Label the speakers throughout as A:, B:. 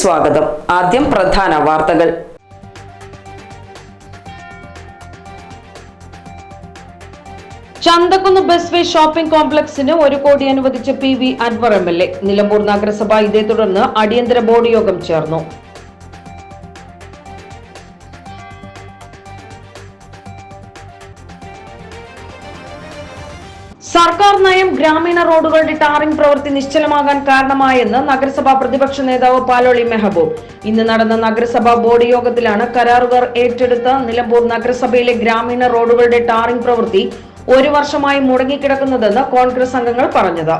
A: സ്വാഗതം. ആദ്യം പ്രധാന വാർത്തകൾ. ചന്തക്കുന്ന് ബസ് വേ ഷോപ്പിംഗ് കോംപ്ലക്സിന് ഒരു കോടി അനുവദിച്ച P V Anvar M L A. Nilambur നഗരസഭ ഇതേ തുടർന്ന് അടിയന്തര ബോർഡ് യോഗം ചേർന്നു. നയം ഗ്രാമീണ റോഡുകളുടെ ടാറിംഗ് പ്രവൃത്തി നിശ്ചലമാകാൻ കാരണമായെന്ന് നഗരസഭാ പ്രതിപക്ഷ നേതാവ് പാലോളി മെഹബൂബ്. ഇന്ന് നടന്ന നഗരസഭാ ബോർഡ് യോഗത്തിലാണ് കരാറുകാർ ഏറ്റെടുത്ത നിലമ്പൂർ നഗരസഭയിലെ ഗ്രാമീണ റോഡുകളുടെ ടാറിംഗ് പ്രവൃത്തി ഒരു വർഷമായി മുടങ്ങിക്കിടക്കുന്നതെന്ന് കോൺഗ്രസ് അംഗങ്ങൾ പറഞ്ഞത്.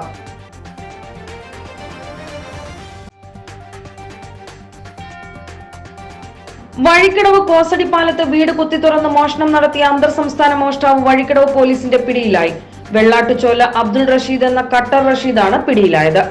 A: വഴിക്കടവ് കോസടിപ്പാലത്ത് വീട് കുത്തി തുറന്ന് മോഷണം നടത്തിയ അന്തർ സംസ്ഥാന മോഷ്ടാവ് വഴിക്കടവ് പോലീസിന്റെ പിടിയിലായി. വെള്ളാട്ടുചോല അബ്ദുൾ റഷീദ് എന്ന കട്ടർ റഷീദാണ് പിടിയിലായത്.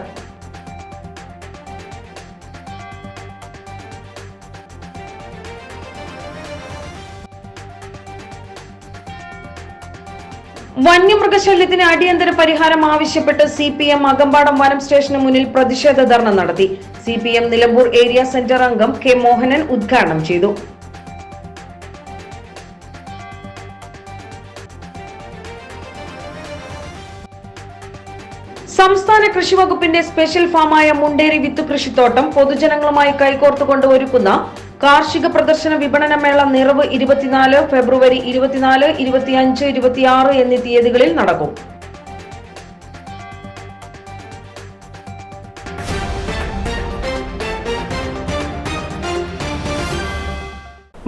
A: വന്യമൃഗശല്യത്തിന് അടിയന്തര പരിഹാരം ആവശ്യപ്പെട്ട് സി പി എം അകമ്പാടം വനം സ്റ്റേഷന് മുന്നിൽ പ്രതിഷേധ ധർണ നടത്തി. C P M Nilambur area centre അംഗം കെ മോഹനൻ ഉദ്ഘാടനം ചെയ്തു. സംസ്ഥാന കൃഷി വകുപ്പിന്റെ സ്പെഷ്യൽ ഫാമായ മുണ്ടേരി വിത്ത് കൃഷിത്തോട്ടം പൊതുജനങ്ങളുമായി കൈകോർത്തുകൊണ്ട് ഒരുക്കുന്ന കാർഷിക പ്രദർശന വിപണന മേള നിറവ് ഇരുപത്തിനാല് ഫെബ്രുവരി ഇരുപത്തിനാല് ഇരുപത്തിയഞ്ച് ഇരുപത്തിയാറ് എന്നീ തീയതികളിൽ നടക്കും.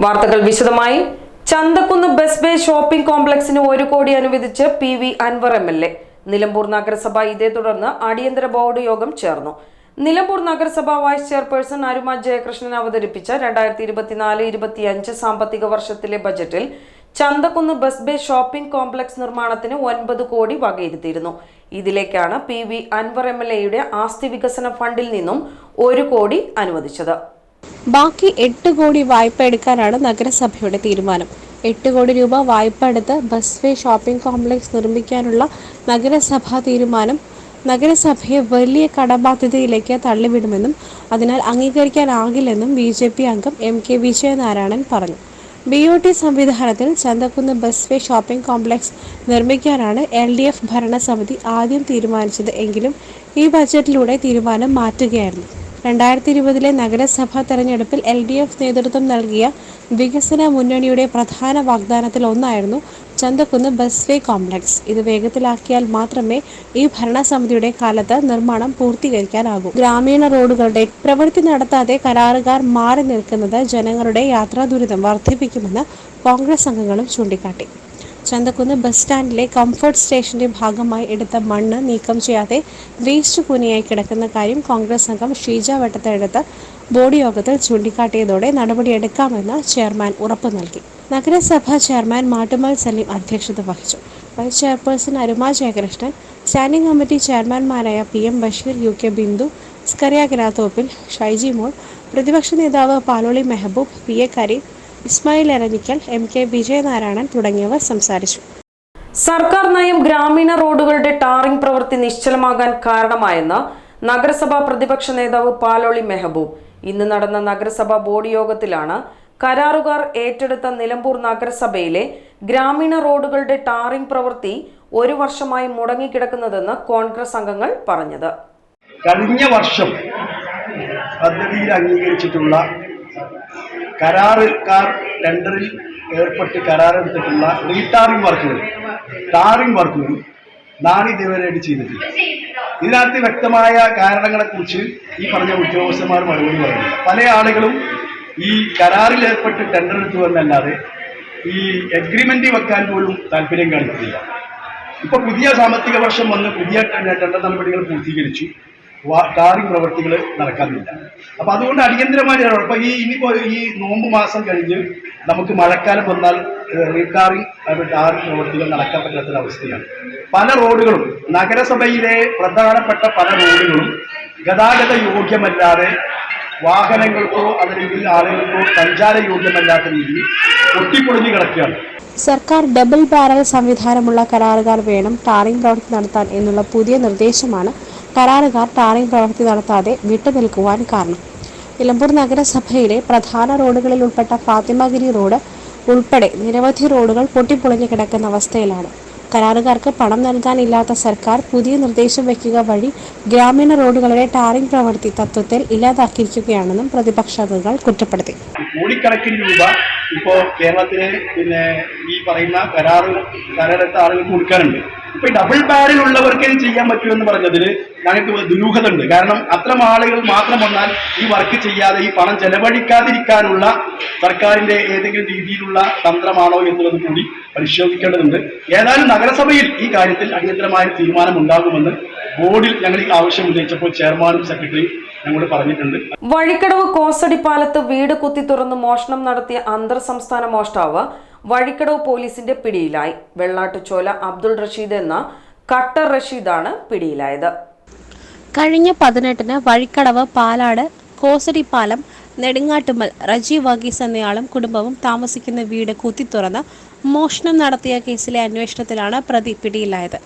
A: വാർത്തകൾ വിശദമായി. ചന്തക്കുന്ന് ബസ് ബേ ഷോപ്പിംഗ് കോംപ്ലക്സിന് ഒരു കോടി അനുവദിച്ച് P V Anvar M L A. Nilambur നഗരസഭ ഇതേ തുടർന്ന് അടിയന്തര ബോർഡ് യോഗം ചേർന്നു. നിലമ്പൂർ നഗരസഭ വൈസ് ചെയർപേഴ്സൺ അരുമ ജയകൃഷ്ണൻ അവതരിപ്പിച്ച രണ്ടായിരത്തി ഇരുപത്തിനാല് ഇരുപത്തിയഞ്ച് സാമ്പത്തിക വർഷത്തിലെ ബജറ്റിൽ Chanthakkunnu bus bay shopping complex നിർമ്മാണത്തിന് ഒൻപത് കോടി വകയിരുത്തിയിരുന്നു. ഇതിലേക്കാണ് P V Anvar M L എയുടെ ആസ്തി വികസന ഫണ്ടിൽ നിന്നും ഒരു കോടി അനുവദിച്ചത്.
B: ബാക്കി എട്ട് കോടി വായ്പ എടുക്കാനാണ് നഗരസഭയുടെ തീരുമാനം. എട്ട് കോടി രൂപ വായ്പ എടുത്ത് ബസ് വേ ഷോപ്പിംഗ് കോംപ്ലക്സ് നിർമ്മിക്കാനുള്ള നഗരസഭാ തീരുമാനം. നഗരസഭയെ വലിയ കടബാധ്യതയിലേക്ക് തള്ളിവിടുമെന്നും അതിനാൽ അംഗീകരിക്കാനാകില്ലെന്നും ബി ജെ പി അംഗം എം കെ വിജയനാരായണൻ പറഞ്ഞു. ബി ഒ ടി സംവിധാനത്തിൽ Chanthakkunnu bus bay shopping complex നിർമ്മിക്കാനാണ് L D F ഭരണസമിതി ആദ്യം തീരുമാനിച്ചത് എങ്കിലും ഈ ബജറ്റിലൂടെ തീരുമാനം മാറ്റുകയായിരുന്നു. രണ്ടായിരത്തി ഇരുപതിലെ നഗരസഭാ തെരഞ്ഞെടുപ്പിൽ എൽ ഡി എഫ് നേതൃത്വം നൽകിയ വികസന മുന്നണിയുടെ പ്രധാന വാഗ്ദാനത്തിൽ ഒന്നായിരുന്നു ചന്തക്കുന്ന് ബസ്വേ കോംപ്ലക്സ്. ഇത് വേഗത്തിലാക്കിയാൽ മാത്രമേ ഈ ഭരണസമിതിയുടെ കാലത്ത് നിർമ്മാണം പൂർത്തീകരിക്കാനാകൂ. ഗ്രാമീണ റോഡുകളുടെ പ്രവൃത്തി നടത്താതെ കരാറുകാർ മാറി നിൽക്കുന്നത് ജനങ്ങളുടെ യാത്രാ ദുരിതം വർദ്ധിപ്പിക്കുമെന്ന് കോൺഗ്രസ് അംഗങ്ങളും ചൂണ്ടിക്കാട്ടി. ചന്തക്കുന്ന് ബസ് സ്റ്റാൻഡിലെ കംഫർട്ട് സ്റ്റേഷന്റെ ഭാഗമായി എടുത്ത മണ്ണ് നീക്കം ചെയ്യാതെ വേസ്റ്റ് കൂനിയായി കിടക്കുന്ന കാര്യം കോൺഗ്രസ് അംഗം ഷീജ വട്ടത്തെടുത്ത് ബോർഡ് യോഗത്തിൽ ചൂണ്ടിക്കാട്ടിയതോടെ നടപടിയെടുക്കാമെന്ന് ചെയർമാൻ ഉറപ്പു നൽകി. നഗരസഭാ ചെയർമാൻ മാട്ടുമൽ സലീം അധ്യക്ഷത വഹിച്ചു. Vice chairperson Aruma Jayakrishnan standing committee ചെയർമാൻമാരായ P M Basheer U K Bindu Skaria Grathoppil Shaiji Mol പ്രതിപക്ഷ നേതാവ് Paloli Mehboob P A Kareem Ismail Eranhikkal M K Vijayanarayanan തുടങ്ങിയവർ സംസാരിച്ചു.
A: സർക്കാർ നയം ഗ്രാമീണ റോഡുകളുടെ ടാറിംഗ് പ്രവൃത്തി നിശ്ചലമാകാൻ കാരണമായെന്ന് നഗരസഭാ പ്രതിപക്ഷ നേതാവ് പാലോളി മെഹബൂബ്. ഇന്ന് നടന്ന നഗരസഭാ ബോർഡ് യോഗത്തിലാണ് കരാറുകാർ ഏറ്റെടുത്ത നിലമ്പൂർ നഗരസഭയിലെ ഗ്രാമീണ റോഡുകളുടെ ടാറിംഗ് പ്രവൃത്തി ഒരു വർഷമായി മുടങ്ങിക്കിടക്കുന്നതെന്ന് കോൺഗ്രസ് അംഗങ്ങൾ പറഞ്ഞത്.
C: കഴിഞ്ഞ വർഷം പദ്ധതിയിൽ അംഗീകരിച്ചിട്ടുള്ള കരാറുകാർ ടെൻഡറിൽ ഏർപ്പെട്ട് കരാറെടുത്തിട്ടുള്ള റീടാറിംഗ് വർക്കുകൾ ടാറിംഗ് വർക്കുകൾ നാളിതുവരെയായിട്ട് ചെയ്തിട്ടില്ല. ഇതിനകത്ത് വ്യക്തമായ കാരണങ്ങളെക്കുറിച്ച് ഈ പറഞ്ഞ ഉദ്യോഗസ്ഥന്മാർ മറുപടി പറയുന്നില്ല. പല ആളുകളും ഈ കരാറിൽ ഏർപ്പെട്ട് ടെൻഡർ എടുത്തു എന്നല്ലാതെ ഈ എഗ്രിമെന്റ് വെക്കാൻ പോലും താല്പര്യം കാണിക്കുന്നില്ല. ഇപ്പൊ പുതിയ സാമ്പത്തിക വർഷം വന്ന് പുതിയ ടെൻഡർ നടപടികൾ പൂർത്തീകരിച്ചു. ടാറിംഗ് പ്രവൃത്തികൾ നടക്കാറില്ല അപ്പൊ അതുകൊണ്ട് അടിയന്തരമായി ഇടപെടൽ. അപ്പൊ ഈ ഇനിയിപ്പോൾ ഈ നോമ്പ് മാസം കഴിഞ്ഞ് നമുക്ക് മഴക്കാലം വന്നാൽ റീടാറിംഗ് ടാറിംഗ് പ്രവൃത്തികൾ നടക്കാൻ പറ്റാത്തൊരവസ്ഥയാണ് പല റോഡുകളും നഗരസഭയിലെ പ്രധാനപ്പെട്ട പല റോഡുകളും ഗതാഗത യോഗ്യമല്ലാതെ വാഹനങ്ങൾക്കോ അല്ലെങ്കിൽ ആളുകൾക്കോ സഞ്ചാര യോഗ്യമല്ലാത്ത രീതിയിൽ പൊട്ടിപ്പൊളിഞ്ഞ് കിടക്കുകയാണ്.
B: സർക്കാർ ഡബിൾ ബാരൽ സംവിധാനമുള്ള കരാറുകാർ വേണം ടാറിംഗ് പ്രവൃത്തി നടത്താൻ എന്നുള്ള പുതിയ നിർദ്ദേശമാണ് കരാറുകാർ ടാറിംഗ് പ്രവൃത്തി നടത്താതെ വിട്ടുനിൽക്കുവാൻ കാരണം. നിലമ്പൂർ നഗരസഭയിലെ പ്രധാന റോഡുകളിൽ ഉൾപ്പെട്ട ഫാത്തിമഗിരി റോഡ് ഉൾപ്പെടെ നിരവധി റോഡുകൾ പൊട്ടിപ്പൊളിഞ്ഞു കിടക്കുന്ന അവസ്ഥയിലാണ്. കരാറുകാർക്ക് പണം നൽകാനില്ലാത്ത സർക്കാർ പുതിയ നിർദ്ദേശം വയ്ക്കുക വഴി ഗ്രാമീണ റോഡുകളുടെ ടാറിംഗ് പ്രവൃത്തി തത്വത്തിൽ ഇല്ലാതാക്കിയിരിക്കുകയാണെന്നും പ്രതിപക്ഷാംഗങ്ങൾ കുറ്റപ്പെടുത്തി.
C: കോടിക്കണക്കിന് രൂപ ഇപ്പോൾ കേരളത്തിലെ പിന്നെ ഈ പറയുന്ന കരാറ് കരാറെടുത്ത ആളുകൾക്ക് കൊടുക്കാനുണ്ട്. ഇപ്പൊ ഡബിൾ ബാരിലുള്ളവർക്ക് ഇത് ചെയ്യാൻ പറ്റുമെന്ന് പറഞ്ഞതിൽ ഞങ്ങൾക്ക് ദുരൂഹത ഉണ്ട് കാരണം അത്തരം ആളുകൾ മാത്രം വന്നാൽ ഈ വർക്ക് ചെയ്യാതെ ഈ പണം ചെലവഴിക്കാതിരിക്കാനുള്ള സർക്കാരിന്റെ ഏതെങ്കിലും രീതിയിലുള്ള തന്ത്രമാണോ എന്നുള്ളത് കൂടി പരിശോധിക്കേണ്ടതുണ്ട്. ഏതായാലും നഗരസഭയിൽ ഈ കാര്യത്തിൽ അടിയന്തരമായ തീരുമാനം ഉണ്ടാകുമെന്ന് ബോർഡിൽ ഞങ്ങൾ ഈ ആവശ്യം ഉന്നയിച്ചപ്പോൾ ചെയർമാനും സെക്രട്ടറിയും പറഞ്ഞിട്ടുണ്ട്.
A: വഴിക്കടവ് കോസടിപ്പാലത്ത് വീട് കുത്തി തുറന്ന് മോഷണം നടത്തിയ അന്തർ സംസ്ഥാന മോഷ്ടാവ് വഴിക്കടവ് പോലീസിന്റെ പിടിയിലായി. വെള്ളാട്ടുചോല അബ്ദുൾ റഷീദ് എന്ന കട്ടർ റഷീദാണ് പിടിയിലായത്.
B: കഴിഞ്ഞ പതിനെട്ടിന് വഴിക്കടവ് പാലാട് കോസടിപ്പാലം നെടുങ്ങാട്ടുമ്മൽ റജീവ് വർഗീസ് എന്നയാളും കുടുംബവും താമസിക്കുന്ന വീട് കുത്തിത്തുറന്ന് മോഷണം നടത്തിയ കേസിലെ അന്വേഷണത്തിലാണ് പ്രതി പിടിയിലായത്.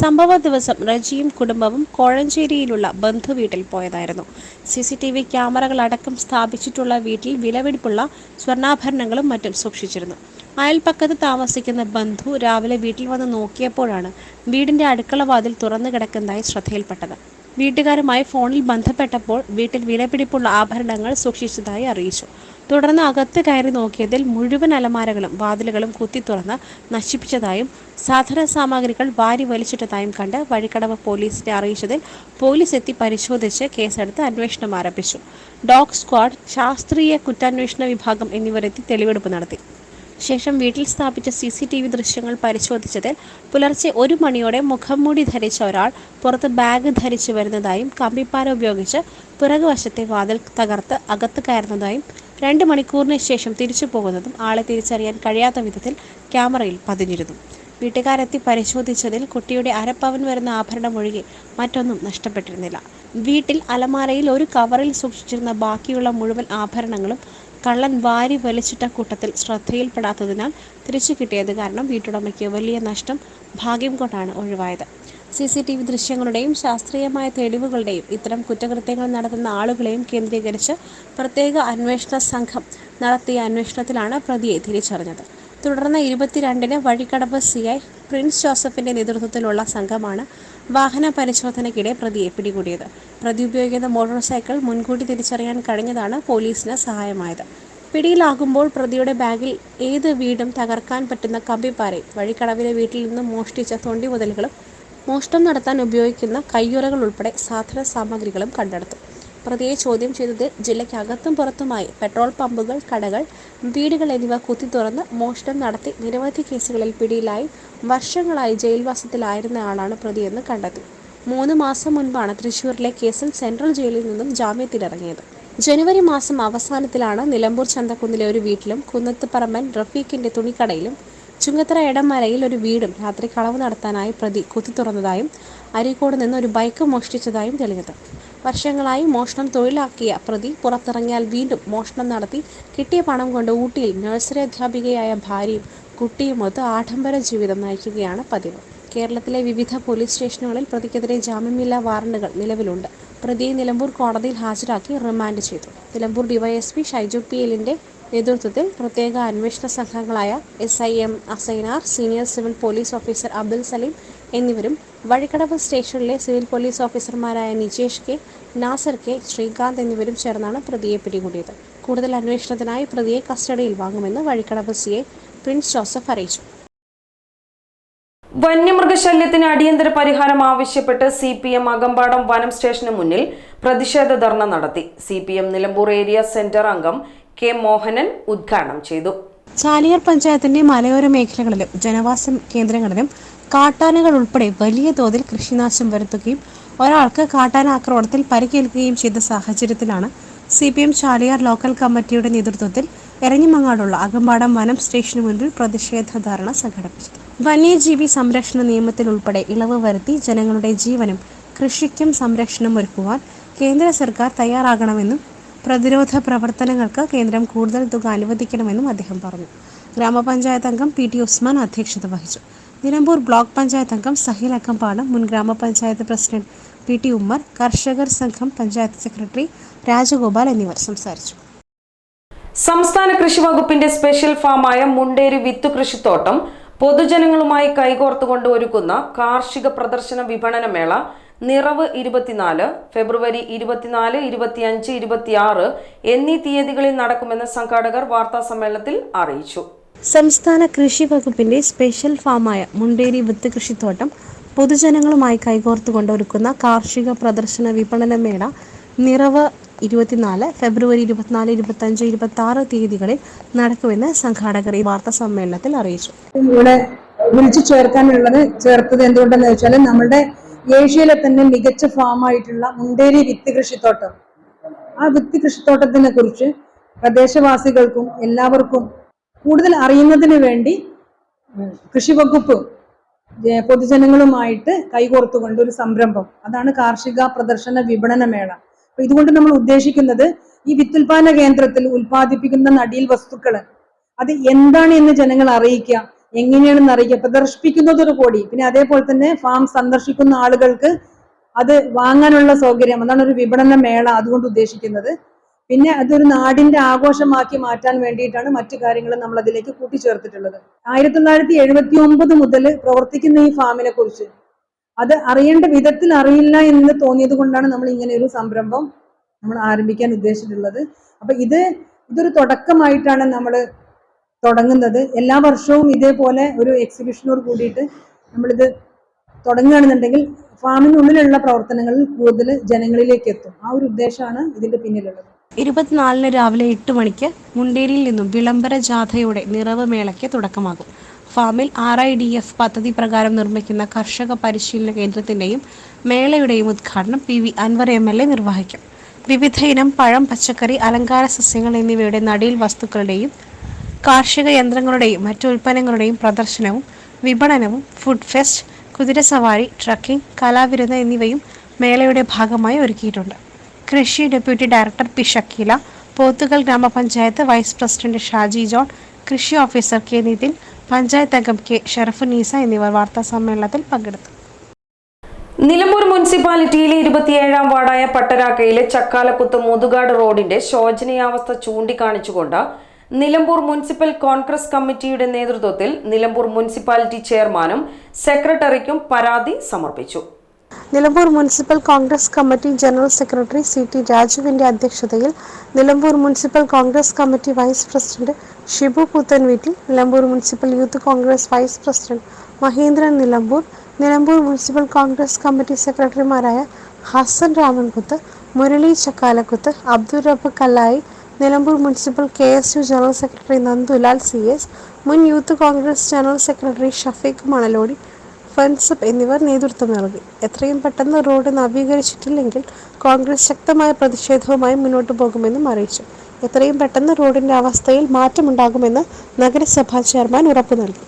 B: സംഭവ ദിവസം റജിയും കുടുംബവും കോഴഞ്ചേരിയിലുള്ള ബന്ധുവീട്ടിൽ പോയതായിരുന്നു. സി സി ടി വി ക്യാമറകളടക്കം സ്ഥാപിച്ചിട്ടുള്ള വീട്ടിൽ വിലപിടിപ്പുള്ള സ്വർണാഭരണങ്ങളും മറ്റും സൂക്ഷിച്ചിരുന്നു. അയൽപ്പക്കത്ത് താമസിക്കുന്ന ബന്ധു രാവിലെ വീട്ടിൽ വന്ന് നോക്കിയപ്പോഴാണ് വീടിന്റെ അടുക്കള വാതിൽ തുറന്നു കിടക്കുന്നതായി ശ്രദ്ധയിൽപ്പെട്ടത്. വീട്ടുകാരുമായി ഫോണിൽ ബന്ധപ്പെട്ടപ്പോൾ വീട്ടിൽ വിലപിടിപ്പുള്ള ആഭരണങ്ങൾ സൂക്ഷിച്ചതായി അറിയിച്ചു. തുടർന്ന് അകത്ത് കയറി നോക്കിയതിൽ മുഴുവൻ അലമാരകളും വാതിലുകളും കുത്തി തുറന്ന് നശിപ്പിച്ചതായും സാധന സാമഗ്രികൾ വാരി വലിച്ചിട്ടതായും കണ്ട് വഴിക്കടവ് പോലീസിനെ അറിയിച്ചതിൽ പോലീസ് എത്തി പരിശോധിച്ച് കേസെടുത്ത് അന്വേഷണം ആരംഭിച്ചു. ഡോഗ് സ്ക്വാഡ് ശാസ്ത്രീയ കുറ്റാന്വേഷണ വിഭാഗം എന്നിവരെത്തി തെളിവെടുപ്പ് നടത്തി. ശേഷം വീട്ടിൽ സ്ഥാപിച്ച സി സി ടി വി ദൃശ്യങ്ങൾ പരിശോധിച്ചതിൽ പുലർച്ചെ ഒരു മണിയോടെ മുഖംമൂടി ധരിച്ച ഒരാൾ പുറത്ത് ബാഗ് ധരിച്ചു വരുന്നതായും കമ്പിപ്പാര ഉപയോഗിച്ച് പിറകുവശത്തെ വാതിൽ തകർത്ത് അകത്ത് കയറുന്നതായും രണ്ട് മണിക്കൂറിന് ശേഷം തിരിച്ചു പോകുന്നതും ആളെ തിരിച്ചറിയാൻ കഴിയാത്ത വിധത്തിൽ ക്യാമറയിൽ പതിഞ്ഞിരുന്നു. വീട്ടുകാരെത്തി പരിശോധിച്ചതിൽ കുട്ടിയുടെ അരപ്പവൻ വരുന്ന ആഭരണം ഒഴികെ മറ്റൊന്നും നഷ്ടപ്പെട്ടിരുന്നില്ല. വീട്ടിൽ അലമാരയിൽ ഒരു കവറിൽ സൂക്ഷിച്ചിരുന്ന ബാക്കിയുള്ള മുഴുവൻ ആഭരണങ്ങളും കള്ളൻ വാരി വലിച്ചിട്ട കൂട്ടത്തിൽ ശ്രദ്ധയിൽപ്പെടാത്തതിനാൽ തിരിച്ചു കിട്ടിയത് കാരണം വീട്ടുടമയ്ക്ക് വലിയ നഷ്ടം ഭാഗ്യം കൊണ്ടാണ് ഒഴിവായത്. സി സി ടി വി ദൃശ്യങ്ങളുടെയും ശാസ്ത്രീയമായ തെളിവുകളുടെയും ഇത്തരം കുറ്റകൃത്യങ്ങൾ നടത്തുന്ന ആളുകളെയും കേന്ദ്രീകരിച്ച് പ്രത്യേക അന്വേഷണ സംഘം നടത്തിയ അന്വേഷണത്തിലാണ് പ്രതിയെ തിരിച്ചറിഞ്ഞത്. തുടർന്ന് ഇരുപത്തിരണ്ടിന് വഴിക്കടവ് സി ഐ പ്രിൻസ് ജോസഫിന്റെ നേതൃത്വത്തിലുള്ള സംഘമാണ് വാഹന പരിശോധനയ്ക്കിടെ പ്രതിയെ പിടികൂടിയത്. പ്രതി ഉപയോഗിക്കുന്ന മോട്ടോർ സൈക്കിൾ മുൻകൂട്ടി തിരിച്ചറിയാൻ കഴിഞ്ഞതാണ് പോലീസിന് സഹായമായത്. പിടിയിലാകുമ്പോൾ പ്രതിയുടെ ബാഗിൽ ഏത് വീടും തകർക്കാൻ പറ്റുന്ന കമ്പിപ്പാരയും വഴിക്കടവിലെ വീട്ടിൽ നിന്ന് മോഷ്ടിച്ച തൊണ്ടി മുതലുകളും മോഷ്ടം നടത്താൻ ഉപയോഗിക്കുന്ന കയ്യുറകൾ ഉൾപ്പെടെ സാധന സാമഗ്രികളും കണ്ടെടുത്തു. പ്രതിയെ ചോദ്യം ചെയ്തത് ജില്ലയ്ക്കകത്തും പുറത്തുമായി പെട്രോൾ പമ്പുകൾ കടകൾ വീടുകൾ എന്നിവ കുത്തി തുറന്ന് മോഷണം നടത്തി നിരവധി കേസുകളിൽ പിടിയിലായി വർഷങ്ങളായി ജയിൽവാസത്തിലായിരുന്ന ആളാണ് പ്രതിയെന്ന് കണ്ടെത്തി. മൂന്ന് മാസം മുൻപാണ് തൃശൂരിലെ കേസിൽ സെൻട്രൽ ജയിലിൽ നിന്നും ജാമ്യത്തിലിറങ്ങിയത്. ജനുവരി മാസം അവസാനത്തിലാണ് നിലമ്പൂർ ചന്തക്കുന്നിലെ ഒരു വീട്ടിലും കുന്നത്ത് പറമ്പൻ റഫീഖിന്റെ തുണിക്കടയിലും ചുങ്കത്തറ ഇടമലയിൽ ഒരു വീടും രാത്രി കളവ് നടത്താനായി പ്രതി കുത്തി തുറന്നതായും അരീക്കോട് നിന്ന് ഒരു ബൈക്ക് മോഷ്ടിച്ചതായും തെളിഞ്ഞത്. വർഷങ്ങളായി മോഷണം തൊഴിലാക്കിയ പ്രതി പുറത്തിറങ്ങിയാൽ വീണ്ടും മോഷണം നടത്തി കിട്ടിയ പണം കൊണ്ട് ഊട്ടിയിൽ നഴ്സറി അധ്യാപികയായ ഭാര്യയും കുട്ടിയുമൊത്ത് ആഡംബര ജീവിതം നയിക്കുകയാണ് പതിവ്. കേരളത്തിലെ വിവിധ പോലീസ് സ്റ്റേഷനുകളിൽ പ്രതിക്കെതിരെ ജാമ്യമില്ലാ വാറണ്ടുകൾ നിലവിലുണ്ട്. പ്രതിയെ നിലമ്പൂർ കോടതിയിൽ ഹാജരാക്കി റിമാൻഡ് ചെയ്തു. നിലമ്പൂർ ഡിവൈഎസ്പി ഷൈജു പി എല്ലിന്റെ നേതൃത്വത്തിൽ പ്രത്യേക അന്വേഷണ സംഘങ്ങളായ S I M Asainar senior civil police officer Abdul Saleem എന്നിവരും വഴിക്കടവ് സ്റ്റേഷനിലെ സിവിൽ പോലീസ് ഓഫീസർമാരായ നിജേഷ് കെ നാസർ കെ ശ്രീകാന്ത് എന്നിവരും ചേർന്നാണ് പ്രതിയെ പിടികൂടിയത്. കൂടുതൽ അന്വേഷണത്തിനായി പ്രതിയെ കസ്റ്റഡിയിൽ വാങ്ങുമെന്ന് വഴിക്കടവ് സി പ്രിൻസ് ജോസഫ് അറിയിച്ചു.
A: വന്യമൃഗശല്യത്തിന് അടിയന്തര പരിഹാരം ആവശ്യപ്പെട്ട് സി പി എം അകമ്പാടം വനം സ്റ്റേഷന് മുന്നിൽ പ്രതിഷേധ ധർണ നടത്തി. C P M Nilambur area centre അംഗം കെ മോഹനൻ ഉദ്ഘാടനം ചെയ്തു.
B: ചാലിയാർ പഞ്ചായത്തിന്റെ മലയോര മേഖലകളിലും ജനവാസ കേന്ദ്രങ്ങളിലും കാട്ടാനകൾ ഉൾപ്പെടെ വലിയ തോതിൽ കൃഷിനാശം വരുത്തുകയും ഒരാൾക്ക് കാട്ടാന ആക്രമണത്തിൽ പരിക്കേൽക്കുകയും ചെയ്ത സാഹചര്യത്തിലാണ് C P M Chaliyar local കമ്മിറ്റിയുടെ നേതൃത്വത്തിൽ എരഞ്ഞിമങ്ങാടുള്ള അകമ്പാടം വനം സ്റ്റേഷന് മുൻപിൽ പ്രതിഷേധ ധാരണ സംഘടിപ്പിച്ചത്. വന്യജീവി സംരക്ഷണ നിയമത്തിൽ ഉൾപ്പെടെ ഇളവ് വരുത്തി ജനങ്ങളുടെ ജീവനും കൃഷിക്കും സംരക്ഷണം ഒരുക്കുവാൻ കേന്ദ്ര സർക്കാർ തയ്യാറാകണമെന്നും പ്രതിരോധ പ്രവർത്തനങ്ങൾക്ക് കേന്ദ്രം കൂടുതൽ തുക അനുവദിക്കണമെന്നും അദ്ദേഹം പറഞ്ഞു. ഗ്രാമപഞ്ചായത്ത് അംഗം പി ടി ഉസ്മാൻ അധ്യക്ഷത വഹിച്ചു. നിലമ്പൂർ ബ്ലോക്ക് പഞ്ചായത്ത് അംഗം സഹിൽ അക്കമ്പാട് മുൻ ഗ്രാമപഞ്ചായത്ത് പ്രസിഡന്റ് പി ടി ഉമ്മർ കർഷകർ സംഘം പഞ്ചായത്ത് സെക്രട്ടറി രാജഗോപാൽ എന്നിവർ സംസാരിച്ചു.
A: സംസ്ഥാന കൃഷി വകുപ്പിന്റെ സ്പെഷ്യൽ ഫാമായ മുണ്ടേരി വിത്ത് കൃഷിത്തോട്ടം പൊതുജനങ്ങളുമായി കൈകോർത്തുകൊണ്ട് ഒരുക്കുന്ന കാർഷിക പ്രദർശന വിപണന മേള നിറവ് ഇരുപത്തിനാല് ഫെബ്രുവരി ഇരുപത്തിനാല് ഇരുപത്തിയഞ്ച് ഇരുപത്തിയാറ് എന്നീ തീയതികളിൽ നടക്കുമെന്ന് സംഘാടകർ വാർത്താ സമ്മേളനത്തിൽ അറിയിച്ചു.
B: സംസ്ഥാന കൃഷി വകുപ്പിന്റെ സ്പെഷ്യൽ ഫാമായ മുണ്ടേരി വിത്ത് കൃഷിത്തോട്ടം പൊതുജനങ്ങളുമായി കൈകോർത്തുകൊണ്ട് ഒരുക്കുന്ന കാർഷിക പ്രദർശന വിപണന മേള നിറവ് ഇരുപത്തിനാല് ഫെബ്രുവരി ഇരുപത്തിനാല് ഇരുപത്തഞ്ച് ഇരുപത്തി ആറ് തീയതികളിൽ നടക്കുമെന്ന് സംഘാടകർ ഈ വാർത്താ സമ്മേളനത്തിൽ അറിയിച്ചു.
D: ഇവിടെ വിളിച്ചു ചേർക്കാനുള്ളത് ചേർത്തത് എന്തുകൊണ്ടെന്ന് വെച്ചാൽ നമ്മുടെ ഏഷ്യയിലെ തന്നെ മികച്ച ഫാമായിട്ടുള്ള മുണ്ടേരി വിത്ത് കൃഷിത്തോട്ടം. ആ വിത്ത് കൃഷിത്തോട്ടത്തിനെ കുറിച്ച് പ്രദേശവാസികൾക്കും എല്ലാവർക്കും കൂടുതൽ അറിയുന്നതിന് വേണ്ടി കൃഷി വകുപ്പ് പൊതുജനങ്ങളുമായിട്ട് കൈകോർത്തുകൊണ്ട് ഒരു സംരംഭം. അതാണ് കാർഷിക പ്രദർശന വിപണന മേള. അപ്പൊ ഇതുകൊണ്ട് നമ്മൾ ഉദ്ദേശിക്കുന്നത് ഈ വിത്തുൽപാദന കേന്ദ്രത്തിൽ ഉൽപ്പാദിപ്പിക്കുന്ന നടീൽ വസ്തുക്കൾ അത് എന്താണ് എന്ന് ജനങ്ങൾ അറിയിക്കുക എങ്ങനെയാണെന്ന് അറിയിക്കുക പ്രദർശിപ്പിക്കുന്നതോടു കൂടി. പിന്നെ അതേപോലെ തന്നെ ഫാം സന്ദർശിക്കുന്ന ആളുകൾക്ക് അത് വാങ്ങാനുള്ള സൗകര്യം അതാണ് ഒരു വിപണന മേള അതുകൊണ്ട് ഉദ്ദേശിക്കുന്നത്. പിന്നെ അതൊരു നാടിന്റെ ആഘോഷമാക്കി മാറ്റാൻ വേണ്ടിയിട്ടാണ് മറ്റു കാര്യങ്ങൾ നമ്മൾ അതിലേക്ക് കൂട്ടിച്ചേർത്തിട്ടുള്ളത്. ആയിരത്തി തൊള്ളായിരത്തി എഴുപത്തി ഒമ്പത് മുതൽ പ്രവർത്തിക്കുന്ന ഈ ഫാമിനെ കുറിച്ച് അത് അറിയേണ്ട വിധത്തിൽ അറിയില്ല എന്ന് തോന്നിയത് കൊണ്ടാണ് നമ്മൾ ഇങ്ങനെ ഒരു സംരംഭം നമ്മൾ ആരംഭിക്കാൻ ഉദ്ദേശിച്ചിട്ടുള്ളത്. അപ്പൊ ഇത് ഇതൊരു തുടക്കമായിട്ടാണ് നമ്മൾ തുടങ്ങുന്നത്. എല്ലാ വർഷവും ഇതേപോലെ ഒരു എക്സിബിഷനോട് കൂടിയിട്ട് നമ്മളിത് തുടങ്ങുകയാണെന്നുണ്ടെങ്കിൽ ഫാമിനുള്ളിലുള്ള പ്രവർത്തനങ്ങളിൽ കൂടുതൽ ജനങ്ങളിലേക്ക് എത്തും. ആ ഒരു ഉദ്ദേശമാണ് ഇതിന്റെ പിന്നിലുള്ളത്.
B: ഇരുപത്തിനാലിന് രാവിലെ എട്ട് മണിക്ക് മുണ്ടേരിയിൽ നിന്നും വിളംബര ജാഥയുടെ നിറവ് മേളയ്ക്ക് തുടക്കമാകും. ഫാമിൽ ആർ ഐ ഡി എഫ് പദ്ധതി പ്രകാരം നിർമ്മിക്കുന്ന കർഷക പരിശീലന കേന്ദ്രത്തിന്റെയും മേളയുടെയും ഉദ്ഘാടനം P V Anvar M L A നിർവഹിക്കും. വിവിധ ഇനം പഴം പച്ചക്കറി അലങ്കാര സസ്യങ്ങൾ എന്നിവയുടെ നടീൽ വസ്തുക്കളുടെയും കാർഷിക യന്ത്രങ്ങളുടെയും മറ്റു ഉൽപ്പന്നങ്ങളുടെയും പ്രദർശനവും വിപണനവും ഫുഡ് ഫെസ്റ്റ് കുതിരസവാരി ട്രക്കിംഗ് കലാവിരുന്ന് എന്നിവയും മേളയുടെ ഭാഗമായി ഒരുക്കിയിട്ടുണ്ട്. കൃഷി deputy director P Shakeela Pothukal ഗ്രാമപഞ്ചായത്ത് വൈസ് പ്രസിഡന്റ് ഷാജി ജോൺ കൃഷി ഓഫീസർ കെ നിതിൻ പഞ്ചായത്ത് അംഗം കെ ഷറഫുനീസ എന്നിവർ വാർത്താ സമ്മേളനത്തിൽ പങ്കെടുത്തു.
A: നിലമ്പൂർ മുനിസിപ്പാലിറ്റിയിലെ ഇരുപത്തിയേഴാം വാർഡായ പട്ടരാക്കയിലെ ചക്കാലക്കുത്ത് മുതുകാട് റോഡിന്റെ ശോചനീയാവസ്ഥ ചൂണ്ടിക്കാണിച്ചുകൊണ്ട് നിലമ്പൂർ മുനിസിപ്പൽ കോൺഗ്രസ് കമ്മിറ്റിയുടെ നേതൃത്വത്തിൽ നിലമ്പൂർ മുനിസിപ്പാലിറ്റി ചെയർമാനും സെക്രട്ടറിക്കും പരാതി സമർപ്പിച്ചു.
B: Nilambur municipal Congress committee general secretary C T രാജുവിന്റെ അധ്യക്ഷതയിൽ Nilambur municipal Congress committee vice president Shibu Puthanveettil Nilambur municipal youth Congress vice president Mahendran Nilambur Nilambur municipal Congress committee സെക്രട്ടറിമാരായ Hassan Ramankuthu Murali Chakkalakuthu Abdul Rabb Kallayi Nilambur municipal K S U general secretary Nandulal C S മുൻ youth Congress general secretary Shafeeq Manalodi Fansap എന്നിവർ നേതൃത്വം നൽകി. എത്രയും പെട്ടെന്ന് road നവീകരിച്ചിട്ടില്ലെങ്കിൽ Congress ശക്തമായ പ്രതിഷേധവുമായി മുന്നോട്ടു പോകുമെന്നും അറിയിച്ചു. എത്രയും പെട്ടെന്ന് റോഡിന്റെ അവസ്ഥയിൽ മാറ്റമുണ്ടാകുമെന്ന് നഗരസഭാ ചെയർമാൻ ഉറപ്പു നൽകി.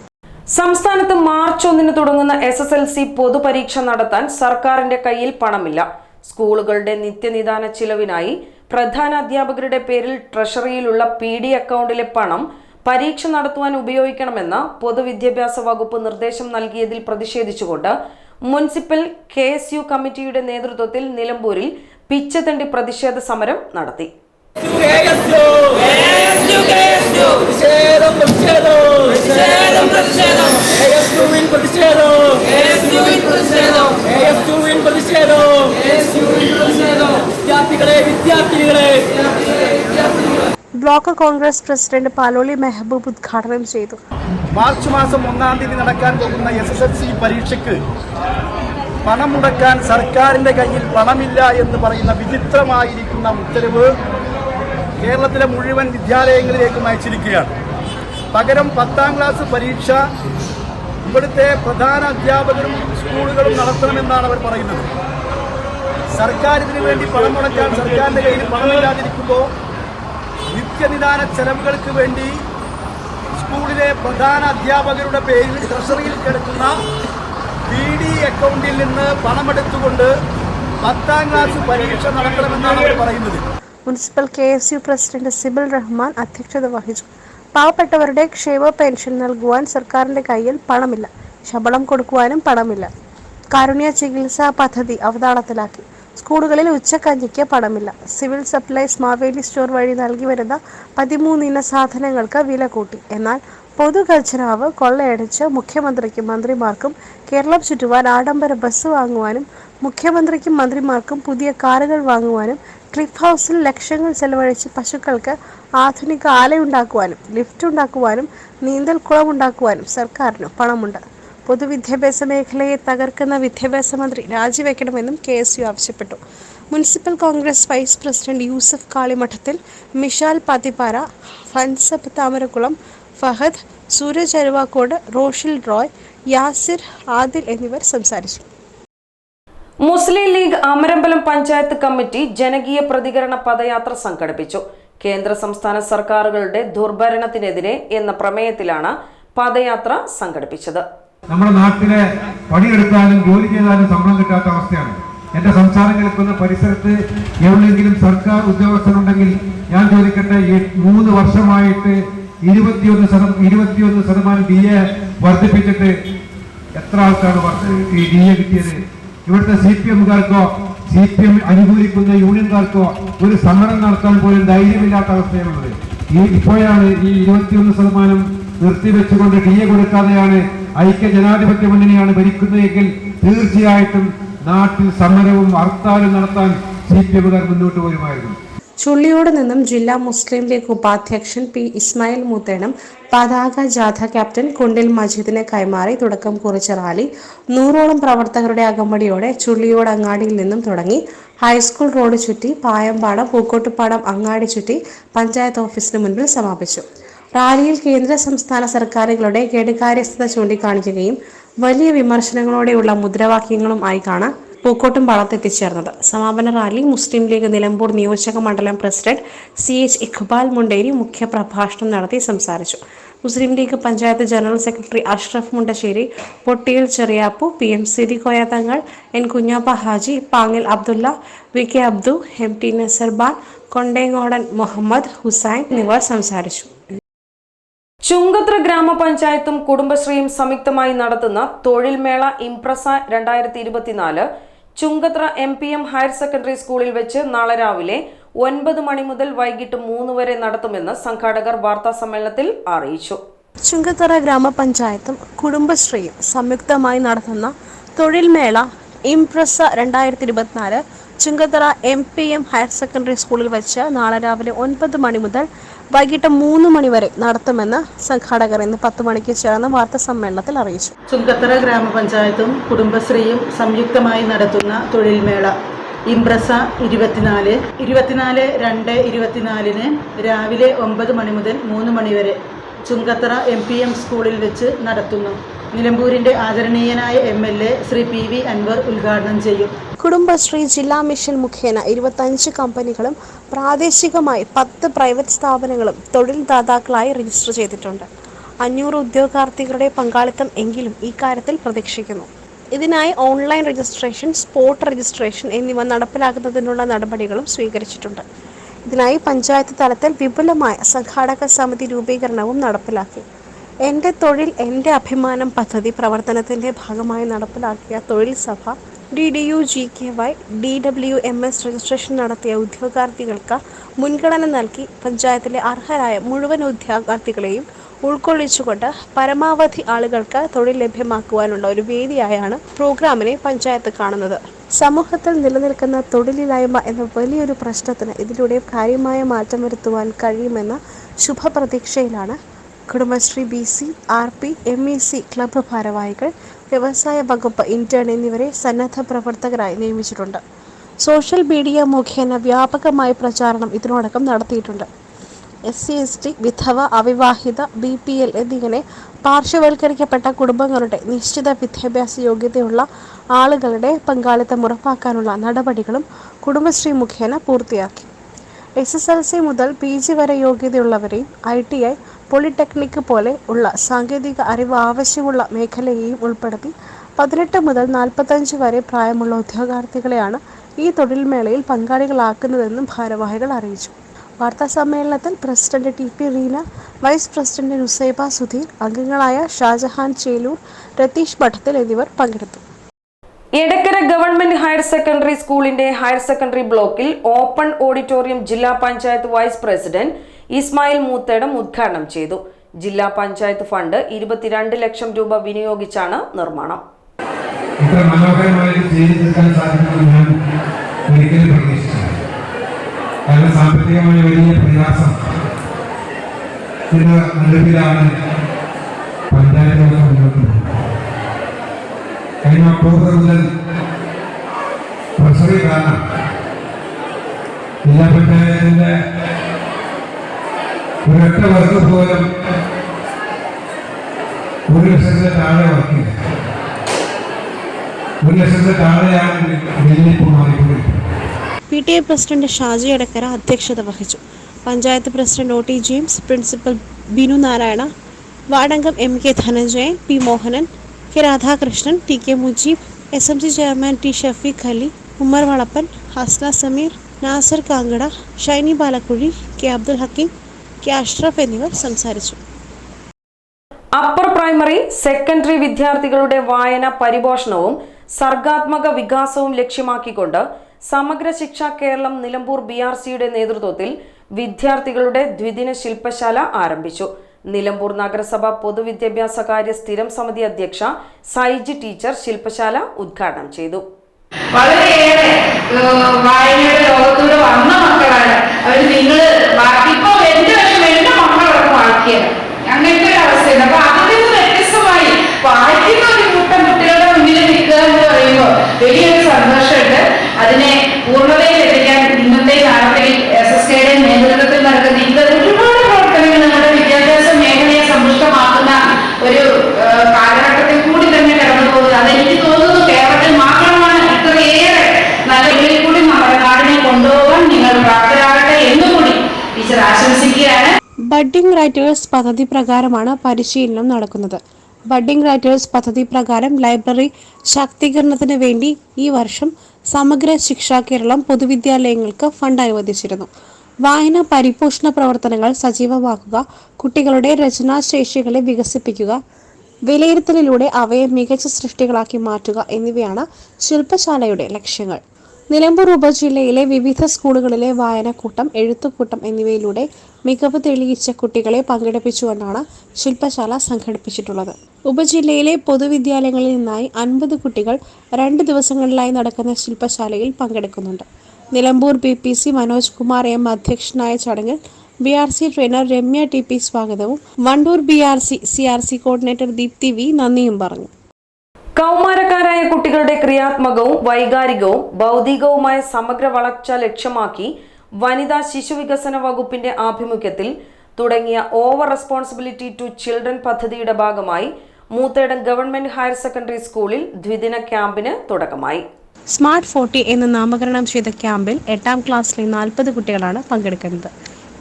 A: സംസ്ഥാനത്ത് മാർച്ച് ഒന്നിന് തുടങ്ങുന്ന എസ് എസ് എൽ സി പൊതുപരീക്ഷ നടത്താൻ സർക്കാരിന്റെ കയ്യിൽ പണമില്ല. സ്കൂളുകളുടെ നിത്യനിദാന ചിലവിനായി പ്രധാന അധ്യാപകരുടെ പേരിൽ ട്രഷറിയിലുള്ള പി ഡി അക്കൗണ്ടിലെ പണം പരീക്ഷ നടത്തുവാൻ ഉപയോഗിക്കണമെന്ന പൊതുവിദ്യാഭ്യാസ വകുപ്പ് നിർദ്ദേശം നൽകിയതിൽ പ്രതിഷേധിച്ചുകൊണ്ട് മുനിസിപ്പൽ കെ എസ് യു കമ്മിറ്റിയുടെ നേതൃത്വത്തിൽ നിലമ്പൂരിൽ പിച്ചതണ്ടി പ്രതിഷേധ സമരം നടത്തി.
E: വിദ്യാർത്ഥികളെ വിദ്യാർത്ഥികളെ
B: ബ്ലോക്ക് കോൺഗ്രസ് പ്രസിഡന്റ് പാലോളി മെഹബൂബ് ഉദ്ഘാടനം ചെയ്തു.
C: മാർച്ച് മാസം ഒന്നാം തീയതി നടക്കാൻ പോകുന്ന എസ് എസ് എൽ സി പരീക്ഷയ്ക്ക് പണം മുടക്കാൻ സർക്കാരിന്റെ കയ്യിൽ പണമില്ല എന്ന് പറയുന്ന വിചിത്രമായിരിക്കുന്ന ഉത്തരവ് കേരളത്തിലെ മുഴുവൻ വിദ്യാലയങ്ങളിലേക്കും അയച്ചിരിക്കുകയാണ്. പകരം പത്താം ക്ലാസ് പരീക്ഷ ഇവിടുത്തെ പ്രധാന അധ്യാപകരും സ്കൂളുകളും നടത്തണമെന്നാണ് അവർ പറയുന്നത്. സർക്കാരിന് വേണ്ടി പണം മുടക്കാൻ സർക്കാരിന്റെ കയ്യിൽ പണമില്ലാതിരിക്കുമ്പോൾ നിത്യനിദാന ചെലവുകൾക്ക് വേണ്ടി സ്കൂളിലെ പ്രധാന അധ്യാപകരുടെ പേരിൽ ട്രഷറിയിൽ കിടക്കുന്ന പി ഡി അക്കൗണ്ടിൽ നിന്ന് പണമെടുത്തുകൊണ്ട് പത്താം ക്ലാസ് പരീക്ഷ നടത്തണമെന്നാണ് അവർ പറയുന്നത്.
B: Municipal K S U president Sibil Rahman അധ്യക്ഷത വഹിച്ചു. പാവപ്പെട്ടവരുടെ ക്ഷേമ പെൻഷൻ നൽകുവാൻ സർക്കാരിന്റെ കയ്യിൽ പണമില്ല. ശമ്പളം കൊടുക്കുവാനും പണമില്ല. കാരുണ്യ ചികിത്സാ പദ്ധതി അവതാളത്തിലാക്കി. സ്കൂളുകളിൽ ഉച്ചക്കഞ്ഞിക്ക് പണമില്ല. സിവിൽ സപ്ലൈസ് മാവേലി സ്റ്റോർ വഴി നൽകി വരുന്ന പതിമൂന്നിന സാധനങ്ങൾക്ക് വില കൂട്ടി. എന്നാൽ പൊതുഖജനാവ് കൊള്ളയടിച്ച് മുഖ്യമന്ത്രിക്കും മന്ത്രിമാർക്കും കേരളം ചുറ്റുവാൻ ആഡംബര ബസ് വാങ്ങുവാനും മുഖ്യമന്ത്രിക്കും മന്ത്രിമാർക്കും പുതിയ കാറുകൾ വാങ്ങുവാനും ക്ലിഫ് ഹൗസിൽ ലക്ഷങ്ങൾ ചെലവഴിച്ച് പശുക്കൾക്ക് ആധുനിക ആലയുണ്ടാക്കുവാനും ലിഫ്റ്റ് ഉണ്ടാക്കുവാനും നീന്തൽക്കുളം ഉണ്ടാക്കുവാനും സർക്കാരിന് പണമുണ്ട്. പൊതുവിദ്യാഭ്യാസ മേഖലയെ തകർക്കുന്ന വിദ്യാഭ്യാസ മന്ത്രി രാജിവെക്കണമെന്നും കെ എസ് യു ആവശ്യപ്പെട്ടു. Municipal Congress vice president Yusuf Kalimadathil Mishal Pathippara Fansab Thamarakkulam Fahad Sooraj Aruvakkode Roshil Roy Yasir Adil എന്നിവർ സംസാരിച്ചു.
A: മുസ്ലിം ലീഗ് അമരമ്പലം പഞ്ചായത്ത് കമ്മിറ്റി ജനകീയ പ്രതികരണ പദയാത്ര സംഘടിപ്പിച്ചു. കേന്ദ്ര സംസ്ഥാന സർക്കാരുകളുടെ ദുർഭരണത്തിനെതിരെ എന്ന പ്രമേയത്തിലാണ് പദയാത്ര സംഘടിപ്പിച്ചത്.
F: നമ്മുടെ നാട്ടിലെ പണിയെടുത്താലും ജോലി ചെയ്താലും ശമ്പളം കിട്ടാത്ത അവസ്ഥയാണ്. എന്റെ സംസാരം കേൾക്കുന്ന പരിസരത്ത് എവിടെയെങ്കിലും സർക്കാർ ഉദ്യോഗസ്ഥരുണ്ടെങ്കിൽ ഞാൻ ചോദിക്കട്ടെ ഈ മൂന്ന് വർഷമായിട്ട് ഇരുപത്തിയൊന്ന് ശതം ഇരുപത്തിയൊന്ന് ശതമാനം ഡി എ വർദ്ധിപ്പിച്ചിട്ട് എത്ര ആൾക്കാണ് ഈ ഡി എ കിട്ടിയത്? ഇവിടുത്തെ സി പി എമ്മുകാർക്കോ സി പി എം അനുകൂലിക്കുന്ന യൂണിയൻകാർക്കോ ഒരു സമരം നടത്താൻ പോലും ധൈര്യമില്ലാത്ത അവസ്ഥയാണുള്ളത്. ഈ ഇപ്പോഴാണ് ഈ ഇരുപത്തിയൊന്ന് ശതമാനം നിർത്തിവെച്ചുകൊണ്ട് ഡി എ കൊടുക്കാതെയാണ് ഐക്യ ജനാധിപത്യ മുന്നണിയാണ് ഭരിക്കുന്നതെങ്കിൽ തീർച്ചയായിട്ടും നാട്ടിൽ സമരവും ഹർത്താലും നടത്താൻ സി പി എമ്മുകാർ മുന്നോട്ട് വരുമായിരുന്നു
B: ചുള്ളിയോട് നിന്നും ജില്ലാ മുസ്ലിം ലീഗ് ഉപാധ്യക്ഷൻ പി ഇസ്മായിൽ മുത്തേണം പതാക ജാഥ ക്യാപ്റ്റൻ കുണ്ടിൽ മജീദിനെ കൈമാറി തുടക്കം കുറിച്ച റാലി നൂറോളം പ്രവർത്തകരുടെ അകമ്പടിയോടെ ചുള്ളിയോട് അങ്ങാടിയിൽ നിന്നും തുടങ്ങി. ഹൈസ്കൂൾ റോഡ് ചുറ്റി പായമ്പാടം പൂക്കോട്ടുപാടം അങ്ങാടി ചുറ്റി പഞ്ചായത്ത് ഓഫീസിന് മുൻപിൽ സമാപിച്ചു. റാലിയിൽ കേന്ദ്ര സംസ്ഥാന സർക്കാരുകളുടെ കെടുകാര്യസ്ഥത ചൂണ്ടിക്കാണിക്കുകയും വലിയ വിമർശനങ്ങളോടെയുള്ള മുദ്രാവാക്യങ്ങളും ആയി കാണാൻ പൂക്കോട്ടും പാടത്ത് എത്തിച്ചേർന്നത്. സമാപന റാലി മുസ്ലിം ലീഗ് നിലമ്പൂർ നിയോജക മണ്ഡലം president C H Iqbal Munderi മുഖ്യ പ്രഭാഷണം നടത്തി സംസാരിച്ചു. Muslim League panchayat general secretary Ashraf Mundassery Pottiyil Cheriyappu P M Sidhi Koyathangal N Kunhappa Haji Pangil Abdulla V K Abdu M T Nasarban Kondengodan Muhammad Hussain എന്നിവർ സംസാരിച്ചു.
A: ചുങ്കത്ര ഗ്രാമപഞ്ചായത്തും കുടുംബശ്രീയും സംയുക്തമായി നടത്തുന്ന തൊഴിൽമേള Impreza രണ്ടായിരത്തി ഇരുപത്തിനാല് Chungathara M P M higher secondary സ്കൂളിൽ വെച്ച് നാളെ രാവിലെ ഒൻപത് മണി മുതൽ വൈകിട്ട് മൂന്ന് വരെ നടത്തുമെന്ന് സംഘാടകർ വാർത്താ സമ്മേളനത്തിൽ അറിയിച്ചു.
B: ചുങ്കത്തറ ഗ്രാമപഞ്ചായത്തും കുടുംബശ്രീയും സംയുക്തമായി നടത്തുന്ന തൊഴിൽമേള ഇംപ്രസ രണ്ടായിരത്തി ഇരുപത്തിനാല് Chungathara M P M higher secondary സ്കൂളിൽ വെച്ച് നാളെ രാവിലെ ഒൻപത് മണി മുതൽ വൈകിട്ട് മൂന്ന് മണിവരെ നടത്തുമെന്ന് സംഘാടകർ ഇന്ന് പത്ത് മണിക്ക് ചേർന്ന വാർത്താ സമ്മേളനത്തിൽ അറിയിച്ചു.
G: ചുങ്കത്തറ ഗ്രാമപഞ്ചായത്തും കുടുംബശ്രീയും സംയുക്തമായി നടത്തുന്ന തൊഴിൽമേള ഇംപ്രസ ഇരുപത്തിനാല്. ഇരുപത്തിനാല് രണ്ട് ഇരുപത്തിനാലിന് രാവിലെ ഒമ്പത് മണി മുതൽ മൂന്ന് മണിവരെ ചുങ്കത്തറ എം പി എം സ്കൂളിൽ വെച്ച് നടത്തുന്നു. നിലമ്പൂരിന്റെ ആദരണീയനായ M L A Shri P V Anvar ഉദ്ഘാടനം ചെയ്യും.
B: കുടുംബശ്രീ ജില്ലാ മിഷൻ മുഖേന ഇരുപത്തഞ്ച് കമ്പനികളും പ്രാദേശികമായി പത്ത് പ്രൈവറ്റ് സ്ഥാപനങ്ങളും തൊഴിൽ ദാതാക്കളായി രജിസ്റ്റർ ചെയ്തിട്ടുണ്ട്. അഞ്ഞൂറ് ഉദ്യോഗാർത്ഥികളുടെ പങ്കാളിത്തം എങ്കിലും ഇക്കാര്യത്തിൽ കാര്യത്തിൽ പ്രതീക്ഷിക്കുന്നു. ഇതിനായി ഓൺലൈൻ രജിസ്ട്രേഷൻ സ്പോട്ട് രജിസ്ട്രേഷൻ എന്നിവ നടപ്പിലാക്കുന്നതിനുള്ള നടപടികളും സ്വീകരിച്ചിട്ടുണ്ട്. ഇതിനായി പഞ്ചായത്ത് തലത്തിൽ വിപുലമായ സംഘാടക സമിതി രൂപീകരണവും നടപ്പിലാക്കി. എന്റെ തൊഴിൽ എന്റെ അഭിമാനം പദ്ധതി പ്രവർത്തനത്തിന്റെ ഭാഗമായി നടപ്പിലാക്കിയ തൊഴിൽ സഭ D D U G K Y D W M S registration നടത്തിയ ഉദ്യോഗാർത്ഥികൾക്ക് മുൻഗണന നൽകി പഞ്ചായത്തിലെ അർഹരായ മുഴുവൻ ഉദ്യോഗാർത്ഥികളെയും ഉൾക്കൊള്ളിച്ചുകൊണ്ട് പരമാവധി ആളുകൾക്ക് തൊഴിൽ ലഭ്യമാക്കുവാനുള്ള ഒരു വേദിയായാണ് പ്രോഗ്രാമിനെ പഞ്ചായത്ത് കാണുന്നത്. സമൂഹത്തിൽ നിലനിൽക്കുന്ന തൊഴിലില്ലായ്മ എന്ന വലിയൊരു പ്രശ്നത്തിന് ഇതിലൂടെ കാര്യമായ മാറ്റം വരുത്തുവാൻ കഴിയുമെന്ന ശുഭപ്രതീക്ഷയിലാണ് Kudumbashree B C R P M E C club ഭാരവാഹികൾ വ്യവസായ വകുപ്പ് ഇന്റേൺ എന്നിവരെ സന്നദ്ധ പ്രവർത്തകരായി നിയമിച്ചിട്ടുണ്ട്. സോഷ്യൽ മീഡിയ മുഖേന വ്യാപകമായ പ്രചാരണം ഇതിനോടകം നടത്തിയിട്ടുണ്ട്. എസ് സി എസ് ടി വിധവ അവിവാഹിത ബി പി എൽ എന്നിങ്ങനെ പാർശ്വവൽക്കരിക്കപ്പെട്ട കുടുംബങ്ങളുടെ നിശ്ചിത വിദ്യാഭ്യാസ യോഗ്യതയുള്ള ആളുകളുടെ പങ്കാളിത്തം ഉറപ്പാക്കാനുള്ള നടപടികളും കുടുംബശ്രീ മുഖേന പൂർത്തിയാക്കി. എസ് എസ് എൽ സി മുതൽ പി ജി വരെ യോഗ്യതയുള്ളവരെയും ഐ ടി ഐ പോളിടെക്നിക് പോലെ ഉള്ള സാങ്കേതിക അറിവ് ആവശ്യമുള്ള മേഖലയെയും ഉൾപ്പെടുത്തി പതിനെട്ട് മുതൽ നാൽപ്പത്തഞ്ച് വരെ പ്രായമുള്ള ഉദ്യോഗാർത്ഥികളെയാണ് ഈ തൊഴിൽമേളയിൽ പങ്കാളികളാക്കുന്നതെന്നും ഭാരവാഹികൾ അറിയിച്ചു. വാർത്താ സമ്മേളനത്തിൽ president T P Reena vice president Nusaiba Sudheer അംഗങ്ങളായ ഷാജഹാൻ ചേലൂർ രതീഷ് ഭട്ടത്തിൽ എന്നിവർ പങ്കെടുത്തു.
A: എടക്കര ഗവൺമെന്റ് ഹയർ സെക്കൻഡറി സ്കൂളിന്റെ ഹയർ സെക്കൻഡറി ബ്ലോക്കിൽ ഓപ്പൺ ഓഡിറ്റോറിയം ജില്ലാ പഞ്ചായത്ത് വൈസ് പ്രസിഡന്റ് ഇസ്മായിൽ മൂത്തേടം ഉദ്ഘാടനം ചെയ്തു. ജില്ലാ പഞ്ചായത്ത് ഫണ്ട് ഇരുപത്തിരണ്ട് ലക്ഷം രൂപ വിനിയോഗിച്ചാണ് നിർമ്മാണം.
F: ഇത്ര സാമ്പത്തികമായ വലിയ ജില്ലാ ഒരൊറ്റ വർക്ക് പോലും ഒരു ലക്ഷത്തിന് താഴെ വർക്കില്ല. ഒരു ലക്ഷത്തിന് താഴെയാണെങ്കിൽ
B: P T A president Shaji Adakkara അധ്യക്ഷത വഹിച്ചു. Panchayat president O T James principal Binu Narayana വാർഡംഗം M K Dhananjayan P Mohanan K Radhakrishnan T K Mujeeb S M C chairman T Shafeeq Ali Ummer Valappan Hasna Sameer Nasar Kankada Shiny Balakkuzhi K Abdul Hakeem K Ashraf എന്നിവർ സംസാരിച്ചു.
A: Upper primary secondary വിദ്യാർത്ഥികളുടെ വായന പരിപോഷണവും സർഗാത്മക വികാസവും ലക്ഷ്യമാക്കിക്കൊണ്ട് സമഗ്ര ശിക്ഷ Keralam Nilambur B R സിയുടെ നേതൃത്വത്തിൽ വിദ്യാർത്ഥികളുടെ ദ്വിദിന ശില്പശാല ആരംഭിച്ചു. നിലമ്പൂർ നഗരസഭ പൊതുവിദ്യാഭ്യാസ കാര്യ സ്ഥിരം സമിതി അധ്യക്ഷ സൈജി ടീച്ചർ ശില്പശാല ഉദ്ഘാടനം ചെയ്തു.
H: വളരെയേറെ വായനയുടെ ലോകത്തൂടെ വന്ന മക്കളാണ്. അവർ നിങ്ങൾ ബാക്കിപ്പോ എന്റെ വായിക്കുക അങ്ങനത്തെ ഒരു അവസ്ഥയുണ്ട് അപ്പൊ അതിൽ നിന്ന് വ്യത്യസ്തമായി വായിക്കുന്ന ഒരു കൂട്ടം കുട്ടികളുടെ മുന്നിൽ നിൽക്കുക എന്ന് പറയുമ്പോൾ വലിയൊരു സന്തോഷമുണ്ട്. അതിനെ പൂർണതയിലെത്തിക്കാൻ ഇന്നത്തെ നാളത്തെ
B: ബഡ്ഡിംഗ് റൈറ്റേഴ്സ് പദ്ധതി പ്രകാരമാണ് പരിശീലനം നടക്കുന്നത്. ബഡ്ഡിംഗ് റൈറ്റേഴ്സ് പദ്ധതി പ്രകാരം ലൈബ്രറി ശാക്തീകരണത്തിന് വേണ്ടി ഈ വർഷം സമഗ്ര ശിക്ഷാ കേരളം പൊതുവിദ്യാലയങ്ങൾക്ക് ഫണ്ട് അനുവദിച്ചിരുന്നു. വായന പരിപോഷണ പ്രവർത്തനങ്ങൾ സജീവമാക്കുക കുട്ടികളുടെ രചനാശേഷികളെ വികസിപ്പിക്കുക വിലയിരുത്തലിലൂടെ അവയെ മികച്ച സൃഷ്ടികളാക്കി മാറ്റുക എന്നിവയാണ് ശില്പശാലയുടെ ലക്ഷ്യങ്ങൾ. നിലമ്പൂർ ഉപജില്ലയിലെ വിവിധ സ്കൂളുകളിലെ വായനക്കൂട്ടം എഴുത്തുകൂട്ടം എന്നിവയിലൂടെ മികവ് തെളിയിച്ച കുട്ടികളെ പങ്കെടുപ്പിച്ചുകൊണ്ടാണ് ശില്പശാല സംഘടിപ്പിച്ചിട്ടുള്ളത്. ഉപജില്ലയിലെ പൊതുവിദ്യാലയങ്ങളിൽ നിന്നായി അൻപത് കുട്ടികൾ രണ്ട് ദിവസങ്ങളിലായി നടക്കുന്ന ശില്പശാലയിൽ പങ്കെടുക്കുന്നുണ്ട്. Nilambur B P C Manoj Kumar M അധ്യക്ഷനായ ചടങ്ങിൽ B R C trainer Ramya T P സ്വാഗതവും Wandoor B R C C R C coordinator Deepthi V നന്ദിയും പറഞ്ഞു.
A: കൗമാരക്കാരായ കുട്ടികളുടെ ക്രിയാത്മകവും വൈകാരികവും ബൗദ്ധികവുമായ സമഗ്ര വളർച്ച ലക്ഷ്യമാക്കി വനിതാ ശിശു വികസന വകുപ്പിന്റെ ആഭിമുഖ്യത്തിൽ തുടങ്ങിയ ഓവർ റെസ്പോൺസിബിലിറ്റി ടു ചിൽഡ്രൻ പദ്ധതിയുടെ ഭാഗമായി മൂത്തേടം ഗവൺമെന്റ് ഹയർ സെക്കൻഡറി സ്കൂളിൽ ദ്വിദിന ക്യാമ്പിന് തുടക്കമായി.
B: സ്മാർട്ട് ഫോർട്ടി എന്ന് നാമകരണം ചെയ്ത ക്യാമ്പിൽ എട്ടാം ക്ലാസ്സിലെ നാൽപ്പത് കുട്ടികളാണ് പങ്കെടുക്കുന്നത്.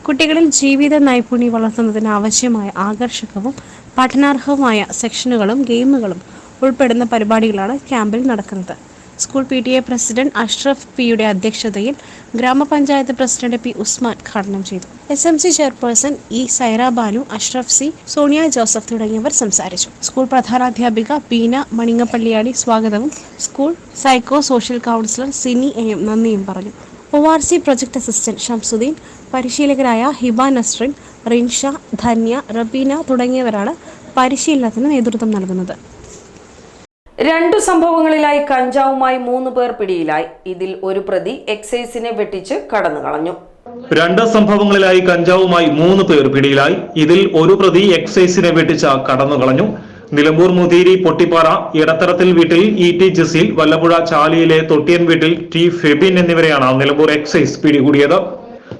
B: കുട്ടികളിൽ ജീവിത നൈപുണ്യം വളർത്തുന്നതിന് ആവശ്യമായ ആകർഷകവും പഠനാർഹവുമായ സെക്ഷനുകളും ഗെയിമുകളും ഉൾപ്പെടുന്ന പരിപാടികളാണ് ക്യാമ്പിൽ നടക്കുന്നത്. School P T A president Ashraf പിയുടെ അധ്യക്ഷതയിൽ ഗ്രാമപഞ്ചായത്ത് പ്രസിഡന്റ് പി ഉസ്മാൻ ഉദ്ഘാടനം ചെയ്തു. S M C chairperson E Saira Banu Ashraf C Soniya Joseph തുടങ്ങിയവർ സംസാരിച്ചു. സ്കൂൾ പ്രധാനാധ്യാപിക ബീന മണിങ്ങപ്പള്ളിയാടി സ്വാഗതവും. School psycho social counsellor Sini എയും നന്ദിയും പറഞ്ഞു. O R C project assistant Shamsuddin പരിശീലകരായ Hiba Nasrin Rinsha Dhanya Rabeena തുടങ്ങിയവരാണ് പരിശീലനത്തിന് നേതൃത്വം നൽകുന്നത്.
A: രണ്ടു സംഭവങ്ങളിലായി കഞ്ചാവുമായി മൂന്ന് പേർ പിടിയിലായി. ഇതിൽ ഒരു പ്രതി എക്സൈസിനെ വെട്ടിച്ച് കടന്നു കളഞ്ഞു.
I: രണ്ട് സംഭവങ്ങളിലായി കഞ്ചാവുമായി മൂന്ന് പേർ പിടിയിലായി. ഇതിൽ ഒരു പ്രതി എക്സൈസിനെ വെട്ടിച്ച് കടന്നു കളഞ്ഞു. നിലമ്പൂർ മുതിരി പൊട്ടിപ്പാറ ഇടത്തരത്തിൽ വീട്ടിൽ ഇ ടി ജസീൽ വല്ലപ്പുഴ ചാലിയിലെ തൊട്ടിയൻ വീട്ടിൽ ടി ഫെബിൻ എന്നിവരെയാണ് നിലമ്പൂർ എക്സൈസ് പിടികൂടിയത്.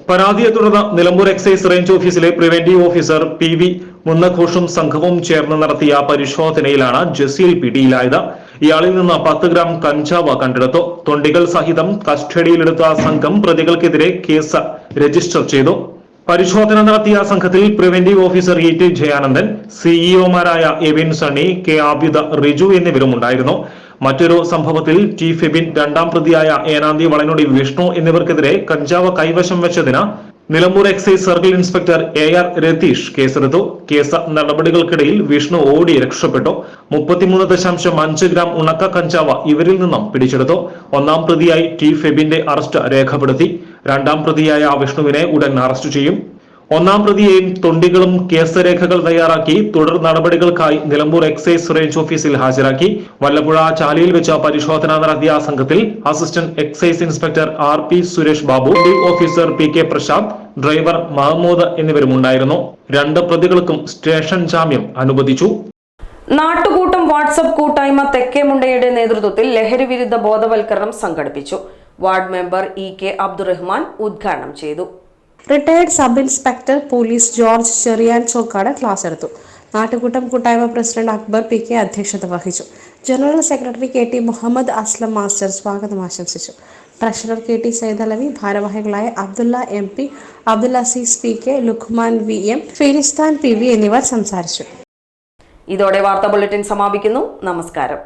I: പരാതിയെ തുടർന്ന് നിലമ്പൂർ എക്സൈസ് റേഞ്ച് ഓഫീസിലെ പ്രിവന്റീവ് ഓഫീസർ പി വി മുന്നഘോഷും സംഘവും ചേർന്ന് നടത്തിയ പരിശോധനയിലാണ് ജസീൽ പിടിയിലായത് ഇയാളിൽ നിന്ന് പത്ത് ഗ്രാം കഞ്ചാവ് കണ്ടെടുത്തു. തൊണ്ടികൾ സഹിതം കസ്റ്റഡിയിലെടുത്ത സംഘം പ്രതികൾക്കെതിരെ കേസ് രജിസ്റ്റർ ചെയ്തു. പരിശോധന നടത്തിയ സംഘത്തിൽ preventive officer E T Jayanandan സിഇഒമാരായ Evin Sunny K Abida Riju എന്നിവരും ഉണ്ടായിരുന്നു മറ്റൊരു സംഭവത്തിൽ ടി ഫെബിൻ രണ്ടാം പ്രതിയായ ഏനാന്തി വളനോടി വിഷ്ണു എന്നിവർക്കെതിരെ കഞ്ചാവ് കൈവശം വെച്ചതിന് Nilambur excise circle inspector A R Ratheesh കേസെടുത്തു. കേസ് നടപടികൾക്കിടയിൽ വിഷ്ണു ഓടി രക്ഷപ്പെട്ടു. മുപ്പത്തിമൂന്ന് ദശാംശം അഞ്ച് ഗ്രാം ഉണക്ക കഞ്ചാവ് ഇവരിൽ നിന്നും പിടിച്ചെടുത്തു. ഒന്നാം പ്രതിയായി ടി ഫെബിന്റെ അറസ്റ്റ് രേഖപ്പെടുത്തി. രണ്ടാം പ്രതിയായ വിഷ്ണുവിനെ ഉടൻ അറസ്റ്റ് ചെയ്യും. ഒന്നാം പ്രതിയെയും തൊണ്ടികളും കേസരേഖകൾ തയ്യാറാക്കി തുടർ നടപടികൾക്കായി നിലമ്പൂർ എക്സൈസ് റേഞ്ച് ഓഫീസിൽ ഹാജരാക്കി. വല്ലപ്പുഴ ചാലിയിൽ വെച്ച പരിശോധന നടത്തിയ സംഘത്തിൽ assistant excise inspector R P Suresh Babu officer P K Prashanth driver Mahmood എന്നിവരും ഉണ്ടായിരുന്നു രണ്ട് പ്രതികൾക്കും സ്റ്റേഷൻ ജാമ്യം അനുവദിച്ചു.
A: നാട്ടുകൂട്ടം വാട്സപ്പ് കൂട്ടായ്മ തെക്കേമുണ്ടയുടെ നേതൃത്വത്തിൽ ലഹരി വിരുദ്ധ ബോധവൽക്കരണം സംഘടിപ്പിച്ചു. Ward member E K Abdurahman ഉദ്ഘാടനം ചെയ്തു.
B: Retired sub inspector police George Cherian Chokkad class എടുത്തു. നാട്ടുകൂട്ടം കൂട്ടായ്മ പ്രസിഡന്റ് അക്ബർ പി കെ അധ്യക്ഷത വഹിച്ചു. General secretary K T Muhammad Aslam master സ്വാഗതം ആശംസിച്ചു. ട്രഷറർ കെ ടി സൈദലവി ഭാരവാഹികളായ Abdulla M P Abdul Azeez P K Lukhman V M Firisthan P V എന്നിവർ സംസാരിച്ചു.
A: ഇതോടെ വാർത്താ ബുള്ളറ്റിൻ സമാപിക്കുന്നു. നമസ്കാരം.